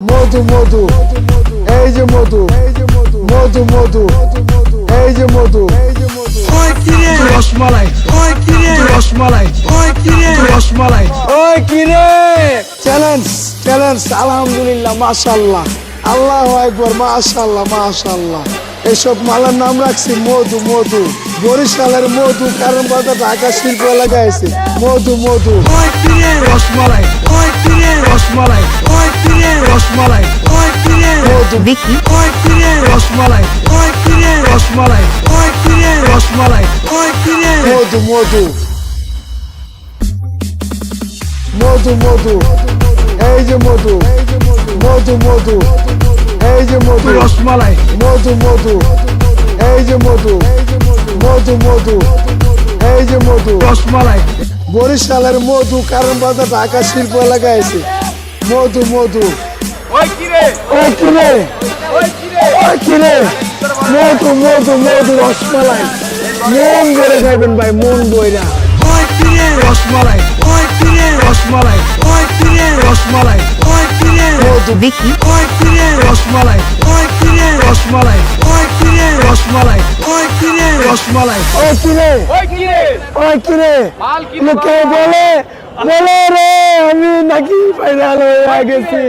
মধু মধু। এই যে মধু। মধু মধু। এই যে মধু। রসমালাই। রসমালাই। রসমালাই। ওই কিরে চ্যালেঞ্জ চ্যালেঞ্জ আলহামদুলিল্লাহ মাশাল্লাহ আল্লাহ একবার মাশাল্লাহ মাশাল্লাহ এসব মালার নাম রাখছি মধু মধু। বরিশালের মধু কারণ বাজার ঢাকা শিল্প এলাকায় আছে। মধু মধু। রসমালাই। রসমালাই। রসমালাই। ওই কিরে মধু বিকি ওই কিরে রসমালাই। ওই কিরে রসমালাই। ওই কিরে রসমালাই। ওই কিরে মধু মধু। মধু মধু। এই যে মধু। মধু মধু। এই যে মধু। রসমালাই। মধু মধু। এই যে মধু। মধু মধু। এই যে মধু। রসমালাই। বরিশালের মধু কারণ বাজার ঢাকা শিল্প এলাকায় আছে মধু মধু। ওই কিরে ওই কিরে ওই কিরে ওই কিরে মধু মধু মধু রসমালাই মন করে খাইবেন ভাই মন বইরা ওই কিরে রসমালাই ওই কিরে রসমালাই ওই কিরে রসমালাই ওই কিরে মধু বিকি ওই কিরে রসমালাই ওই কিরে রসমালাই ওই কিরে রসমালাই ওই কিরে রসমালাই ওই কিরে ওই কিরে ওই কিরে মাল কি লোকে বলে বলে রে আমি নাকি ফাইনাল হয়ে গেছি